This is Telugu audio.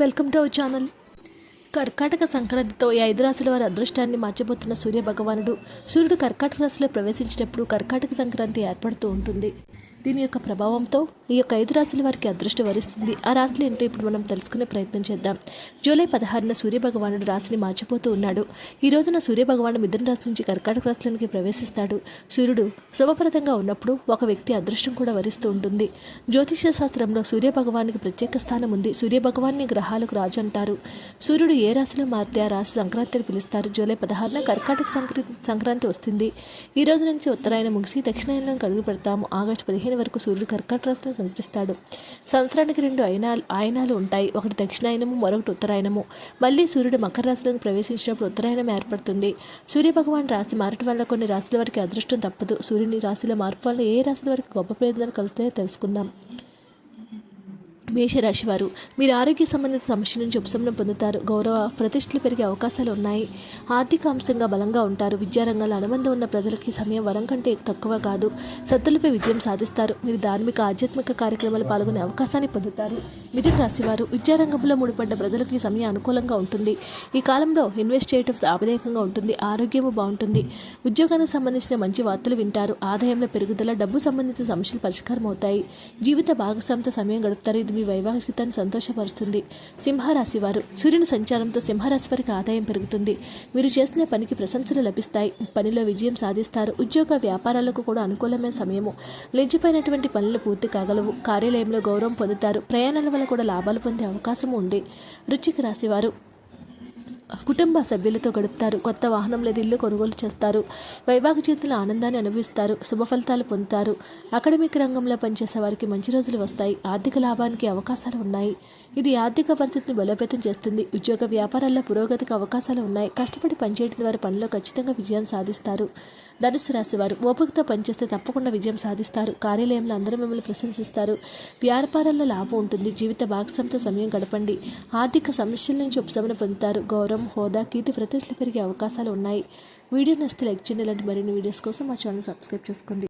వెల్కమ్ టు అవర్ ఛానల్ కర్కాటక సంక్రాంతితో ఈ ఐదు రాశుల వారి అదృష్టాన్ని మార్చబోతున్న సూర్య భగవానుడు సూర్యుడు కర్కాటక రాశిలో ప్రవేశించినప్పుడు కర్కాటక సంక్రాంతి ఏర్పడుతూ ఉంటుంది. దీని యొక్క ప్రభావంతో ఈ యొక్క ఐదు రాశుల వారికి అదృష్టం వరిస్తుంది. ఆ రాశులు ఏంటో ఇప్పుడు మనం తెలుసుకునే ప్రయత్నం చేద్దాం. జూలై పదహారున సూర్య భగవానుడు రాశిని మార్చిపోతూ ఉన్నాడు. ఈ రోజున సూర్యభగవానుడు మిథున రాశి నుంచి కర్కాటక రాశులకి ప్రవేశిస్తాడు. సూర్యుడు శుభప్రదంగా ఉన్నప్పుడు ఒక వ్యక్తి అదృష్టం కూడా వరిస్తూ ఉంటుంది. జ్యోతిష శాస్త్రంలో సూర్య భగవానికి ప్రత్యేక స్థానం ఉంది. సూర్య భగవాన్ని గ్రహాలకు రాజు అంటారు. సూర్యుడు ఏ రాశిలో మారితే ఆ రాశి సంక్రాంతి అని పిలుస్తారు. జూలై పదహారున కర్కాటక సంక్రాంతి సంక్రాంతి వస్తుంది. ఈ రోజు నుంచి ఉత్తరాయణ ముగిసి దక్షిణాయనం కడుగు పెడతాము. ఆగస్టు పదిహేను వరకు సూర్యుడు కర్కాటక రాశిలో సంచరిస్తాడు. సంవత్సరానికి రెండు అయినాలు ఆయనాలు ఉంటాయి. ఒకటి దక్షిణాయనము మరొకటి ఉత్తరాయణము మళ్ళీ సూర్యుడు మకర రాశిలోకి ప్రవేశించినప్పుడు ఉత్తరాయణం ఏర్పడుతుంది. సూర్య భగవాన్ రాశి మారటం వల్ల కొన్ని రాశుల వారికి అదృష్టం తప్పదు. సూర్యుని రాశిలో మార్పు వల్ల ఏ రాశుల వారికి గొప్ప ప్రయోజనాలు కలుస్తాయో తెలుసుకుందాం. మేషరాశి వారు. మీరు ఆరోగ్య సంబంధిత సమస్య నుంచి ఉపశమనం పొందుతారు. గౌరవ ప్రతిష్టలు పెరిగే అవకాశాలు ఉన్నాయి. ఆర్థిక అంశంగా బలంగా ఉంటారు. విద్యారంగంలో అనుబంధం ఉన్న ప్రజలకి సమయం వరం కంటే తక్కువ కాదు. శత్రులపై విజయం సాధిస్తారు. మీరు ధార్మిక ఆధ్యాత్మిక కార్యక్రమాలు పాల్గొనే అవకాశాన్ని పొందుతారు. మిథున రాశి వారు విద్యారంగంలో ముడిపడ్డ ప్రజలకి సమయం అనుకూలంగా ఉంటుంది. ఈ కాలంలో ఇన్వెస్ట్ చేయడం లాభదాయకంగా ఉంటుంది. ఆరోగ్యము బాగుంటుంది. ఉద్యోగానికి సంబంధించిన మంచి వార్తలు వింటారు. ఆదాయంలో పెరుగుదల డబ్బు సంబంధిత సమస్యలు పరిష్కారం అవుతాయి జీవిత భాగస్వామితో సమయం గడుపుతారు. ఇది మీ వైవాహికతను సంతోషపరుస్తుంది. సింహరాశి వారు సూర్యుని సంచారంతో సింహరాశి వారికి ఆదాయం పెరుగుతుంది. మీరు చేసిన పనికి ప్రశంసలు లభిస్తాయి. పనిలో విజయం సాధిస్తారు. ఉద్యోగ వ్యాపారాలకు కూడా అనుకూలమైన సమయము. నిలిచిపోయినటువంటి పనులు పూర్తి కాగలవు. కార్యాలయంలో గౌరవం పొందుతారు. ప్రయాణాల వల్ల కూడా లాభాలు పొందే అవకాశం ఉంది. వృశ్చిక రాశి వారు కుటుంబ సభ్యులతో గడుపుతారు. కొత్త వాహనం లేదా ఇల్లు కొనుగోలు చేస్తారు. వైవాహిక జీవితంలో ఆనందాన్ని అనుభవిస్తారు. శుభ ఫలితాలు పొందుతారు. అకాడమిక్ రంగంలో పనిచేసే వారికి మంచి రోజులు వస్తాయి. ఆర్థిక లాభానికి అవకాశాలు ఉన్నాయి. ఇది ఆర్థిక పరిస్థితిని బలోపేతం చేస్తుంది. ఉద్యోగ వ్యాపారాల్లో పురోగతికి అవకాశాలు ఉన్నాయి. కష్టపడి పనిచేయడం ద్వారా పనిలో ఖచ్చితంగా విజయం సాధిస్తారు. ధనుసు రాశి వారు ఓపికతో పనిచేస్తే తప్పకుండా విజయం సాధిస్తారు. కార్యాలయంలో అందరూ మిమ్మల్ని ప్రశంసిస్తారు. వ్యాపారాల్లో లాభం ఉంటుంది. జీవిత భాగస్వామితో సమయం గడపండి. ఆర్థిక సమస్యల నుంచి ఉపశమనం పొందుతారు. గౌరవం గౌరవం హోదా కీర్తి ప్రతిష్టలు పెరిగే అవకాశాలు ఉన్నాయి. వీడియో నచ్చితే లైక్ చేయండి. ఇలాంటి మరిన్ని వీడియోస్ కోసం మా ఛానల్ సబ్స్క్రైబ్ చేసుకోండి.